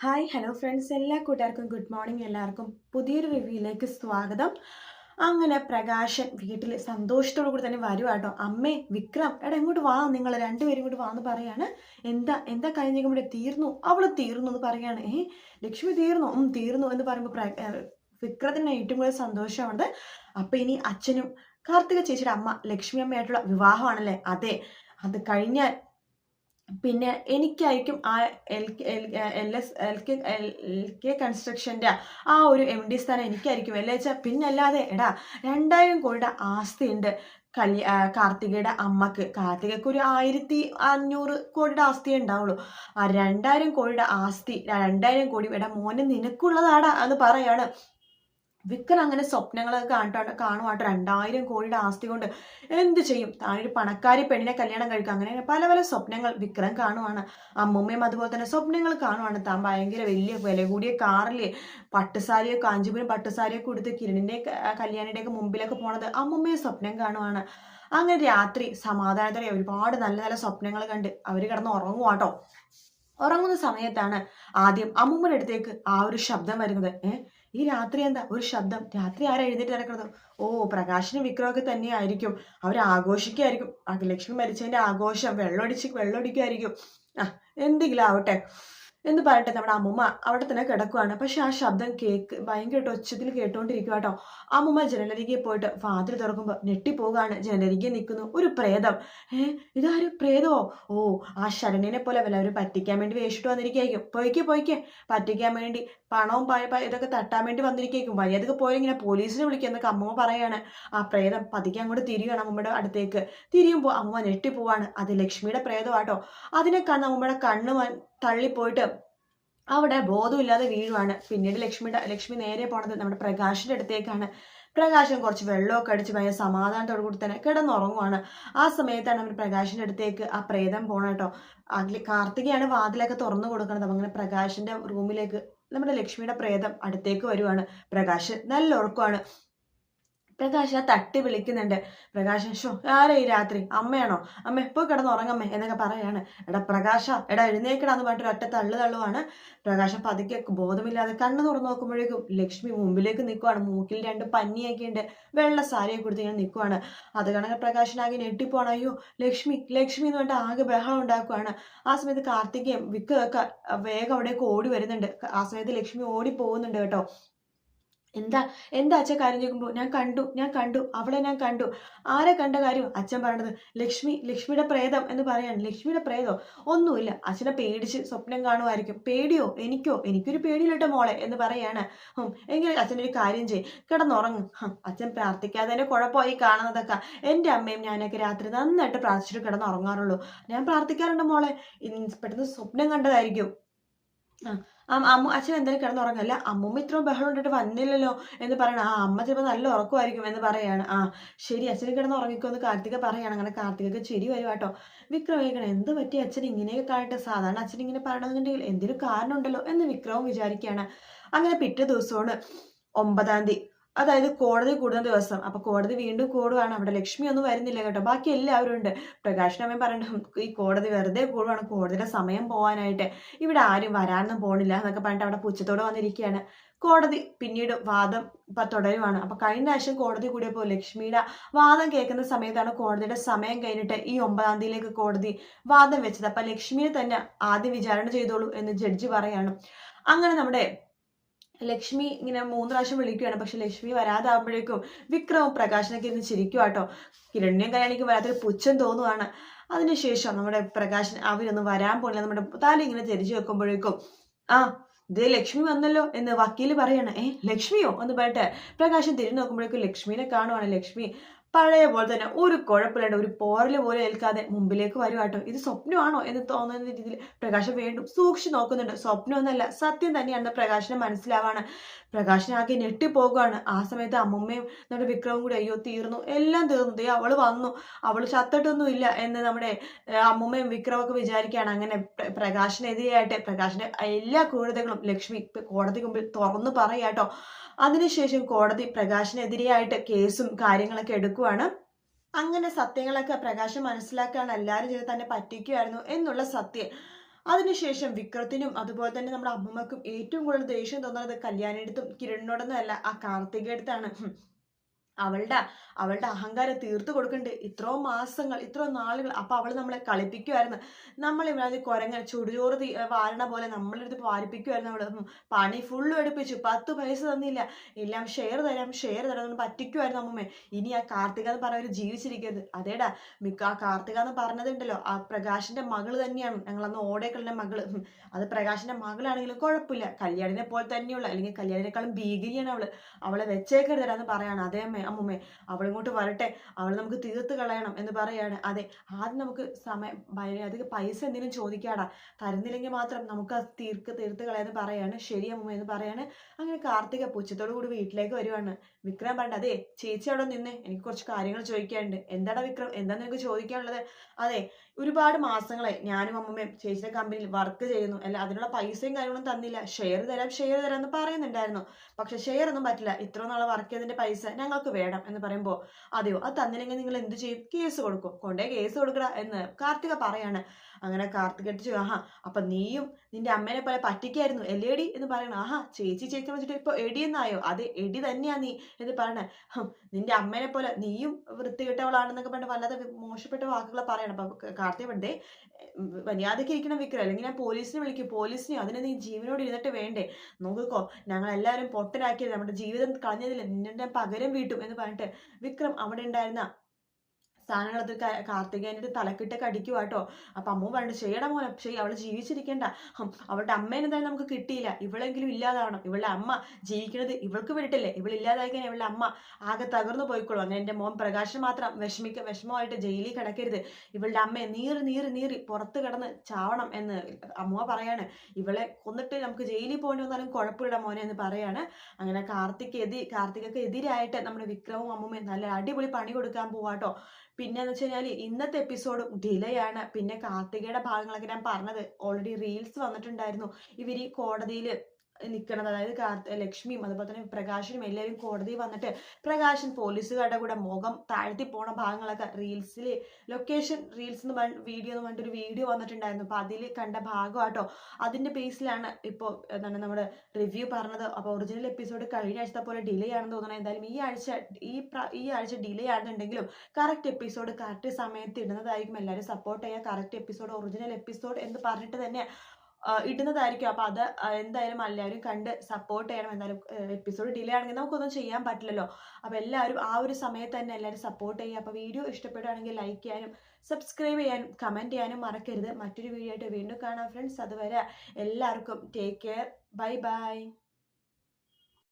Hi hello friends എല്ലാ കൂട്ടുകാർക്കും good morning എല്ലാവർക്കും പുതിയൊരു റിവ്യൂയിലേക്ക് സ്വാഗതം. അങ്ങനെ പ്രകാശൻ വീട്ടിൽ സന്തോഷത്തോടു കൂടി തന്നെ വരുവാട്ടോ അമ്മേ വിക്രം എടാ ഇങ്ങോട്ട് വാ. നിങ്ങൾ രണ്ടുപേരും ഇങ്ങോട്ട് വാന്ന് പറയാണ്. എന്താ എന്താ കഴിഞ്ഞ ഇവിടെ തീർന്നു? അവൾ തീർന്നു എന്ന് പറയാണ്. ഏ ലക്ഷ്മി തീർന്നു? ഉം തീർന്നു എന്ന് പറയുമ്പോൾ വിക്രത്തിന് ഏറ്റവും കൂടുതൽ സന്തോഷമാണത് അപ്പം ഇനി അച്ഛനും കാർത്തിക ചേച്ചിയുടെ അമ്മ ലക്ഷ്മി അമ്മയായിട്ടുള്ള വിവാഹമാണല്ലേ? അതെ അത് കഴിഞ്ഞാൽ പിന്നെ എനിക്കായിരിക്കും ആ L L S L K L K കൺസ്ട്രക്ഷന്റെ ആ ഒരു എം ഡി സ്ഥാനം എനിക്കായിരിക്കും. അല്ലേ വെച്ചാൽ പിന്നല്ലാതെ എടാ രണ്ടായിരം കോടിയുടെ ആസ്തിയുണ്ട് കല്യ കാർത്തികയുടെ അമ്മയ്ക്ക്. കാർത്തികക്ക് ഒരു ആയിരത്തി അഞ്ഞൂറ് കോടിയുടെ ആസ്തിയേ ഉണ്ടാവുള്ളൂ. ആ രണ്ടായിരം കോടിയുടെ ആസ്തി രണ്ടായിരം കോടി എടാ മോനെ നിനക്കുള്ളതാടാ എന്ന് പറയാണ് വിക്രം അങ്ങനെ സ്വപ്നങ്ങളൊക്കെ കാണിട്ടാണ് കാണുവാട്ടോ രണ്ടായിരം കോടിയുടെ ആസ്തി കൊണ്ട് എന്ത് ചെയ്യും? താനൊരു പണക്കാരി പെണ്ണിനെ കല്യാണം കഴിക്കുക അങ്ങനെ പല പല സ്വപ്നങ്ങൾ വിക്രം കാണുവാണ്. അമ്മൂമ്മയും അതുപോലെ തന്നെ സ്വപ്നങ്ങൾ കാണുവാണ്. താൻ ഭയങ്കര വലിയ വില കൂടിയ കാറിൽ പട്ടുസാരിയോ കാഞ്ചിപുരം പട്ടുസാരിയോ കൊടുത്ത് കിരണിന്റെ കല്യാണിയുടെയൊക്കെ മുമ്പിലൊക്കെ പോണത് അമ്മൂമ്മയും സ്വപ്നം കാണുവാണ്. അങ്ങനെ രാത്രി സമാധാനത്തോടെ ഒരുപാട് നല്ല നല്ല സ്വപ്നങ്ങൾ കണ്ട് അവർ കിടന്ന് ഉറങ്ങുവാട്ടോ. ഉറങ്ങുന്ന സമയത്താണ് ആദ്യം അമ്മൂമ്മയുടെ അടുത്തേക്ക് ആ ഒരു ശബ്ദം വരുന്നത്. ഈ രാത്രി എന്താ? ഒരു ശബ്ദം. രാത്രി ആരാ എഴുന്നേറ്റ് നടക്കുന്നത്? ഓ പ്രകാശനും വിക്രമൊക്കെ തന്നെയായിരിക്കും. അവർ ആഘോഷിക്കായിരിക്കും. അഖിലക്ഷ്മി മരിച്ചതിന്റെ ആഘോഷം. വെള്ളമടിച്ച് വെള്ളമടിക്കുമായിരിക്കും ആ എന്തെങ്കിലും ആവട്ടെ. എന്ന് പറയട്ടെ നമ്മുടെ അമ്മുമ്മ അവിടെ തന്നെ കിടക്കുവാണ്. പക്ഷെ ആ ശബ്ദം കേക്ക് ഭയങ്കരമായിട്ട് ഒച്ചത്തിൽ കേട്ടോണ്ടിരിക്കുക കേട്ടോ. അമ്മുമ്മ ജനലരികെ പോയിട്ട് വാതിൽ തുറക്കുമ്പോൾ ഞെട്ടിപ്പോകാണ് ജനലരികെ നിൽക്കുന്നു ഒരു പ്രേതം. ഏ ഇതാരും? പ്രേതമോ ഓ ആ ശരണ്യനെ പോലെ വല്ല അവർ പറ്റിക്കാൻ വേണ്ടി വേഷിട്ട് വന്നിരിക്കും പോയിക്കേ പോയിക്കേ. പറ്റിക്കാൻ വേണ്ടി പണവും ഇതൊക്കെ തട്ടാൻ വേണ്ടി വന്നിരിക്കും വയ്യതൊക്കെ പോയി ഇങ്ങനെ പോലീസിനെ വിളിക്കുന്നൊക്കെ അമ്മ പറയാണ്. ആ പ്രേതം പതിക്കാൻ അങ്ങോട്ട് തിരിയുകയാണ് അമ്മയുടെ അടുത്തേക്ക്. തിരിയുമ്പോൾ അമ്മ ഞെട്ടിപ്പോവാണ് അത് ലക്ഷ്മിയുടെ പ്രേതമാട്ടോ അതിനെ കണ്ണ് അമ്മയുടെ കണ്ണ് തള്ളിപ്പോയിട്ട് അവിടെ ബോധമില്ലാതെ വീഴുവാണ്. പിന്നീട് ലക്ഷ്മിയുടെ ലക്ഷ്മി നേരെ പോണത് നമ്മുടെ പ്രകാശിന്റെ അടുത്തേക്കാണ്. പ്രകാശൻ കുറച്ച് വെള്ളമൊക്കെ അടിച്ച് ഭയങ്കര സമാധാനത്തോടു കൂടി തന്നെ കിടന്നുറങ്ങുവാണ്. ആ സമയത്താണ് നമ്മുടെ പ്രകാശിന്റെ അടുത്തേക്ക് ആ പ്രേതം പോണ കേട്ടോ. അതിൽ കാർത്തികയാണ് വാതിലൊക്കെ തുറന്നു കൊടുക്കുന്നത് അങ്ങനെ പ്രകാശിന്റെ റൂമിലേക്ക് നമ്മുടെ ലക്ഷ്മിയുടെ പ്രേതം അടുത്തേക്ക് വരുവാണ്. പ്രകാശ് നല്ല ഉറക്കമാണ്. പ്രകാശ് ആ തട്ടി വിളിക്കുന്നുണ്ട്. പ്രകാശൻ ഷോ ആരാ ഈ രാത്രി? അമ്മയാണോ? അമ്മ എപ്പോ കിടന്നുറങ്ങമ്മേ എന്നൊക്കെ പറയാണ്. എടാ പ്രകാശ എടാ എഴുന്നേക്കടാന്ന് പറഞ്ഞിട്ട് ഒറ്റ തള്ളു തള്ളുവാണ് പ്രകാശം പതുക്കെ ബോധമില്ലാതെ കണ്ണു തുറന്നു നോക്കുമ്പോഴേക്കും ലക്ഷ്മി മുമ്പിലേക്ക് നിൽക്കുവാണ് മൂക്കിൽ രണ്ട് പന്നിയൊക്കെ ഉണ്ട് വെള്ള സാരിയെ കൊടുത്ത് ഇങ്ങനെ നിൽക്കുവാണ് അത് കണക്കെ പ്രകാശനാകെ ഞെട്ടിപ്പോണ അയ്യോ ലക്ഷ്മി ലക്ഷ്മി എന്ന് പറഞ്ഞിട്ട് ആകെ ബഹളം ഉണ്ടാക്കുവാണ്. ആ സമയത്ത് കാർത്തികയും വിക്കൊക്കെ വേഗം അവിടേക്ക് ഓടി വരുന്നുണ്ട്. ആ സമയത്ത് ലക്ഷ്മി ഓടി പോകുന്നുണ്ട് കേട്ടോ. എന്താ? എന്താ അച്ഛൻ കാര്യം ചോദിക്കുമ്പോൾ ഞാൻ കണ്ടു ഞാൻ കണ്ടു അവളെ ഞാൻ കണ്ടു. ആരെ കണ്ട കാര്യം അച്ഛൻ പറയണത്? ലക്ഷ്മി ലക്ഷ്മിയുടെ പ്രേതം എന്ന് പറയാണ്. ലക്ഷ്മിയുടെ പ്രേതോ? ഒന്നുമില്ല. അച്ഛനെ പേടിച്ച് സ്വപ്നം കാണുമായിരിക്കും. പേടിയോ? എനിക്കോ? എനിക്കൊരു പേടിയില്ലട്ടോ മോളെ എന്ന് പറയാണ്. എങ്കിൽ അച്ഛനൊരു കാര്യം ചെയ് കിടന്നുറങ്ങും. അച്ഛൻ പ്രാർത്ഥിക്കാതെ തന്നെ കുഴപ്പമായി കാണുന്നതൊക്കെ എന്റെ അമ്മയും ഞാനൊക്കെ രാത്രി നന്നായിട്ട് പ്രാർത്ഥിച്ചിട്ട് കിടന്നുറങ്ങാറുള്ളൂ. ഞാൻ പ്രാർത്ഥിക്കാറുണ്ട് മോളെ. പെട്ടെന്ന് സ്വപ്നം കണ്ടതായിരിക്കും. ആ അമ്മ അച്ഛൻ എന്തായാലും കിടന്നുറങ്ങല്ല. അമ്മൂമ്മ ഇത്രയും ബഹളം ഇട്ടിട്ട് വന്നില്ലല്ലോ എന്ന് പറയണം. ആ അമ്മ ചിലപ്പോൾ നല്ല ഉറക്കമായിരിക്കും എന്ന് പറയാണ്. ആ ശരി അച്ഛന് കിടന്ന് ഉറങ്ങിക്കോ എന്ന് കാർത്തിക പറയാണ്. അങ്ങനെ കാർത്തികക്ക് ശരി വരും കേട്ടോ. വിക്രം കേൾക്കണം എന്ത് പറ്റി? അച്ഛൻ ഇങ്ങനെയൊക്കെ കാണട്ടെ സാധാരണ അച്ഛൻ ഇങ്ങനെ പറയണമെന്നുണ്ടെങ്കിൽ എന്തൊരു കാരണമുണ്ടല്ലോ? എന്ന് വിക്രവും വിചാരിക്കുകയാണ്. അങ്ങനെ പിറ്റേ ദിവസമാണ് ഒമ്പതാം തീയതി. അതായത് കോടതി കൂടുന്ന ദിവസം. അപ്പൊ കോടതി വീണ്ടും കൂടുവാണ്. അവിടെ ലക്ഷ്മി ഒന്നും വരുന്നില്ല കേട്ടോ. ബാക്കി എല്ലാവരും ഉണ്ട്. പ്രകാശനമ്മ പറഞ്ഞിട്ട് ഈ കോടതി വെറുതെ കൂടുവാണ്. കോടതിയുടെ സമയം പോവാനായിട്ട്. ഇവിടെ ആരും വരാനൊന്നും പോണില്ല എന്നൊക്കെ പറഞ്ഞിട്ട് അവിടെ പുച്ഛത്തോടെ വന്നിരിക്കുകയാണ്. കോടതി പിന്നീട് വാദം തുടരുവാണ്. അപ്പൊ കഴിഞ്ഞ ആഴ്ച കോടതി കൂടിയപ്പോൾ ലക്ഷ്മിയുടെ വാദം കേൾക്കുന്ന സമയത്താണ് കോടതിയുടെ സമയം കഴിഞ്ഞിട്ട് ഈ ഒമ്പതാം തീയതിയിലേക്ക് കോടതി വാദം വെച്ചത്. അപ്പൊ ലക്ഷ്മിയെ തന്നെ ആദ്യം വിചാരണ ചെയ്തോളൂ എന്ന് ജഡ്ജി പറയാണ്. അങ്ങനെ നമ്മുടെ ലക്ഷ്മി ഇങ്ങനെ മൂന്ന് പ്രാവശ്യം വിളിക്കുകയാണ്. പക്ഷെ ലക്ഷ്മി വരാതാകുമ്പോഴേക്കും വിക്രമും പ്രകാശനൊക്കെ ഇരുന്ന് ചിരിക്കും കേട്ടോ കിരണ്യം കല്യാണിക്ക് വരാത്തൊരു പുച്ഛം തോന്നുവാണ്. അതിനുശേഷം നമ്മുടെ പ്രകാശൻ അവരൊന്നും വരാൻ പോണില്ല. നമ്മുടെ താലി ഇങ്ങനെ തിരിച്ചു വെക്കുമ്പോഴേക്കും ആ ദേ ലക്ഷ്മി വന്നല്ലോ എന്ന് വക്കീൽ പറയാണ്. ഏ ലക്ഷ്മിയോ? എന്ന് പറഞ്ഞിട്ട് പ്രകാശൻ തിരിഞ്ഞു നോക്കുമ്പോഴേക്കും ലക്ഷ്മിനെ കാണുവാണ്. ലക്ഷ്മി പഴയ പോലെ തന്നെ ഒരു കുഴപ്പമില്ലാണ്ട് ഒരു പോറൽ പോലും ഏൽക്കാതെ മുമ്പിലേക്ക് വരുവാട്ടോ. ഇത് സ്വപ്നമാണോ എന്ന് തോന്നുന്ന രീതിയിൽ പ്രകാശം വീണ്ടും സൂക്ഷിച്ചു നോക്കുന്നുണ്ട്. സ്വപ്നമൊന്നല്ല സത്യം തന്നെയാണ് പ്രകാശനെ മനസ്സിലാവാണ്. പ്രകാശനാകെ ഞെട്ടിപ്പോകുകയാണ് ആ സമയത്ത് അമ്മമ്മയും നമ്മുടെ വിക്രമും കൂടി അയ്യോ തീർന്നു. എല്ലാം തീർന്നു. അവൾ വന്നു. അവൾ ചത്തിട്ടൊന്നും ഇല്ല എന്ന് നമ്മുടെ അമ്മമ്മയും വിക്രമൊക്കെ വിചാരിക്കുകയാണ്. അങ്ങനെ പ്രകാശനെതിരെയായിട്ട് പ്രകാശിന്റെ എല്ലാ ക്രൂരതകളും ലക്ഷ്മി കോടതി മുമ്പിൽ തുറന്നു പറയാട്ടോ അതിനുശേഷം കോടതി പ്രകാശിനെതിരെയായിട്ട് കേസും കാര്യങ്ങളൊക്കെ എടുക്കുവാണ് അങ്ങനെ സത്യങ്ങളൊക്കെ പ്രകാശം മനസ്സിലാക്കാൻ എല്ലാവരും ചെയ്ത് തന്നെ പറ്റിക്കുമായിരുന്നു എന്നുള്ള സത്യം. അതിനുശേഷം വിക്രത്തിനും അതുപോലെ തന്നെ നമ്മുടെ അമ്മമ്മക്കും ഏറ്റവും കൂടുതൽ ദേഷ്യം തോന്നുന്നത് കല്യാണിയെടുത്തും കിരണിനോടൊന്നും അല്ല ആ കാർത്തികയെടുത്താണ്. അവളുടെ അവളുടെ അഹങ്കാരം തീർത്തു കൊടുക്കുന്നുണ്ട് ഇത്രയും മാസങ്ങൾ ഇത്രയും നാളുകൾ അപ്പൊ അവൾ നമ്മളെ കളിപ്പിക്കുമായിരുന്നു നമ്മൾ ഇവിടെ കുരങ്ങൻ ചുടുചോറ് വാരണ പോലെ നമ്മളെടുത്ത് വാരിപ്പിക്കുമായിരുന്നു അവൾ. പണി ഫുള്ളും എടുപ്പിച്ചു. പത്ത് പൈസ തന്നില്ല. എല്ലാം ഷെയർ തരാം ഷെയർ തരാം പറ്റിക്കുമായിരുന്നു അമ്മമ്മേ. ഇനി ആ കാർത്തിക എന്ന് പറഞ്ഞവര് ജീവിച്ചിരിക്കരുത്. അതേടാ മിക്ക ആ കാർത്തിക എന്ന് പറഞ്ഞതുണ്ടല്ലോ. ആ പ്രകാശിന്റെ മകൾ തന്നെയാണ്. ഞങ്ങളന്ന് ഓടേക്കളുടെ മകൾ. ഉം. അത് പ്രകാശിന്റെ മകളാണെങ്കിലും കുഴപ്പമില്ല. കല്യാണിനെ പോലെ തന്നെയുള്ള. അല്ലെങ്കിൽ കല്യാണിനേക്കാളും ഭീകരിയാണ് അവൾ. അവളെ വെച്ചേക്കരുതരാന്ന് പറയാണ്. അതേ അമ്മേ അമ്മുമ്മേ അവളിങ്ങോട്ട് വരട്ടെ അവൾ നമുക്ക് തീർത്ത് കളയണം എന്ന് പറയാണ്. അതെ ആദ്യം നമുക്ക് സമയം അധികം പൈസ എന്തെങ്കിലും ചോദിക്കാടാ. തരുന്നില്ലെങ്കിൽ മാത്രം നമുക്ക് അത് തീർക്ക് തീർത്ത് കളയാന്ന് പറയാണ്. ശരി അമ്മുമ്മ എന്ന് പറയാണ്. അങ്ങനെ കാർത്തിക പുച്ഛത്തോടു കൂടി വീട്ടിലേക്ക് വരുവാണ്. വിക്രം പണ്ട് അതെ ചേച്ചി അവിടെ നിന്ന് എനിക്ക് കുറച്ച് കാര്യങ്ങൾ ചോദിക്കാനുണ്ട്. എന്താടാ വിക്രം? എന്താ നിനക്ക് ചോദിക്കാനുള്ളത്? അതെ ഒരുപാട് മാസങ്ങളായി ഞാനും അമ്മമ്മയും ചേച്ചിയുടെ കമ്പനിയിൽ വർക്ക് ചെയ്യുന്നു. അല്ല അതിനുള്ള പൈസയും കാര്യങ്ങളും തന്നില്ല. ഷെയർ തരാം ഷെയർ തരാം എന്ന് പറയുന്നുണ്ടായിരുന്നു. പക്ഷെ ഷെയർ ഒന്നും പറ്റില്ല. ഇത്ര നാളെ വർക്ക് ചെയ്തതിന്റെ പൈസ ഞങ്ങൾക്ക് വേണം എന്ന് പറയുമ്പോൾ അതെയോ? അത് തന്നില്ലെങ്കിൽ നിങ്ങൾ എന്ത് ചെയ്യും? കേസ് കൊടുക്കും. കൊണ്ടേ കേസ് കൊടുക്കട എന്ന് കാർത്തിക പറയാണ്. അങ്ങനെ കാർത്തിക ആഹാ അപ്പൊ നീയും നിന്റെ അമ്മേനെ പോലെ പറ്റിക്കായിരുന്നു എല്ലേടി എന്ന് പറയണം ആഹാ ചേച്ചി ചേച്ചി വെച്ചിട്ട് ഇപ്പൊ എടി എന്നായോ അതെ എടി തന്നെയാ നീ എന്ന് പറയണേ. നിന്റെ അമ്മേനെ പോലെ നീയും വൃത്തികെട്ടവളാണെന്നൊക്കെ പറഞ്ഞ് വല്ലാതെ മോശപ്പെട്ട വാക്കുകൾ പറയണം. അപ്പൊ കാർത്തിക പണ്ടേ മര്യാദയ്ക്ക് ഇരിക്കണം വിക്രം അല്ലെങ്കിൽ ഞാൻ പോലീസിനെ വിളിക്കും പോലീസിനെയോ? അതിനെ നീ ജീവനോട് ഇരുന്നിട്ട് വേണ്ടേ? നോക്കിക്കോ ഞങ്ങൾ എല്ലാവരും പൊട്ടനാക്കിയത് നമ്മുടെ ജീവിതം കളഞ്ഞതിൽ നിന്നെ പകരം വീട്ടും എന്ന് പറഞ്ഞിട്ട് വിക്രം അവിടെ ഉണ്ടായിരുന്ന സാധനങ്ങളത് കാർത്തികേന്റെ തലക്കിട്ട് കടിക്കുക കേട്ടോ അപ്പൊ അമ്മ പറഞ്ഞു ചെയ്യണം മോനെ ചെയ്യ അവൾ ജീവിച്ചിരിക്കണ്ട. അവളുടെ അമ്മേനെ തന്നെ നമുക്ക് കിട്ടിയില്ല. ഇവളെങ്കിലും ഇല്ലാതാവണം. ഇവളുടെ അമ്മ ജീവിക്കുന്നത് ഇവൾക്ക് വേണ്ടിയിട്ടല്ലേ. ഇവളില്ലാതായി കഴിഞ്ഞാൽ ഇവളുടെ അമ്മ ആകെ തകർന്നു പോയിക്കോളും. അങ്ങനെ എന്റെ മോൻ പ്രകാശം മാത്രം വിഷമിക്ക വിഷമമായിട്ട് ജയിലിൽ കിടക്കരുത്. ഇവളുടെ അമ്മയെ നീറി നീറി നീറി പുറത്ത് കിടന്ന് ചാവണം എന്ന് അമ്മ പറയാണ്. ഇവളെ കൊന്നിട്ട് നമുക്ക് ജയിലിൽ പോകേണ്ടി വന്നാലും കുഴപ്പമില്ല മോനെ എന്ന് പറയാണ്. അങ്ങനെ കാർത്തിക് എതി കാർത്തികക്ക് എതിരായിട്ട് നമ്മുടെ വിക്രവും അമ്മൂമ്മയും നല്ല അടിപൊളി പണി കൊടുക്കാൻ പോവാട്ടോ. പിന്നെ എന്ന് വെച്ച് കഴിഞ്ഞാൽ ഇന്നത്തെ എപ്പിസോഡും ഡിലേ ആണ്. പിന്നെ കാർത്തികയുടെ ഭാഗങ്ങളൊക്കെ ഞാൻ പറഞ്ഞത്. ഓൾറെഡി റീൽസ് വന്നിട്ടുണ്ടായിരുന്നു. ഇവർ ഈ കോടതിയിൽ നിൽക്കണത് അതായത് കാർത്ത ലക്ഷ്മിയും അതുപോലെ തന്നെ പ്രകാശനും എല്ലാവരും കോടതി വന്നിട്ട് പ്രകാശൻ പോലീസുകാരുടെ കൂടെ മുഖം താഴ്ത്തി പോണ ഭാഗങ്ങളൊക്കെ റീൽസിൽ ലൊക്കേഷൻ റീൽസ് എന്ന് പറഞ്ഞ വീഡിയോ എന്ന് പറഞ്ഞിട്ടൊരു വീഡിയോ വന്നിട്ടുണ്ടായിരുന്നു. അപ്പോൾ അതിൽ കണ്ട ഭാഗമാട്ടോ. അതിന്റെ ബേസിലാണ് ഇപ്പോൾ എന്താണ് നമ്മുടെ റിവ്യൂ പറഞ്ഞത്. അപ്പൊ ഒറിജിനൽ എപ്പിസോഡ് കഴിഞ്ഞ ആഴ്ചത്തെ പോലെ ഡിലേ ആണെന്ന് തോന്നുന്നത് എന്തായാലും ഈ ആഴ്ച ഈ ഈ ആഴ്ച ഡിലേ ആണെന്നുണ്ടെങ്കിലും കറക്റ്റ് എപ്പിസോഡ് കറക്റ്റ് സമയത്ത് ഇടുന്നതായിരിക്കും എല്ലാവരും സപ്പോർട്ട് ചെയ്യുക. കറക്റ്റ് എപ്പിസോഡ് ഒറിജിനൽ എപ്പിസോഡ് എന്ന് പറഞ്ഞിട്ട് തന്നെ ഇടുന്നതായിരിക്കും. അപ്പോൾ അത് എന്തായാലും എല്ലാവരും കണ്ട് സപ്പോർട്ട് ചെയ്യണം എന്തായാലും എപ്പിസോഡ് ഡിലേ ആണെങ്കിൽ നമുക്കൊന്നും ചെയ്യാൻ പറ്റില്ലല്ലോ. അപ്പോൾ എല്ലാവരും ആ ഒരു സമയത്ത് തന്നെ എല്ലാവരും സപ്പോർട്ട് ചെയ്യുക. അപ്പോൾ വീഡിയോ ഇഷ്ടപ്പെടുകയാണെങ്കിൽ ലൈക്ക് ചെയ്യാനും സബ്സ്ക്രൈബ് ചെയ്യാനും കമന്റ് ചെയ്യാനും മറക്കരുത്. മറ്റൊരു വീഡിയോ ആയിട്ട് വീണ്ടും കാണാം ഫ്രണ്ട്സ് അതുവരെ എല്ലാവർക്കും ടേക്ക് കെയർ ബൈ ബൈ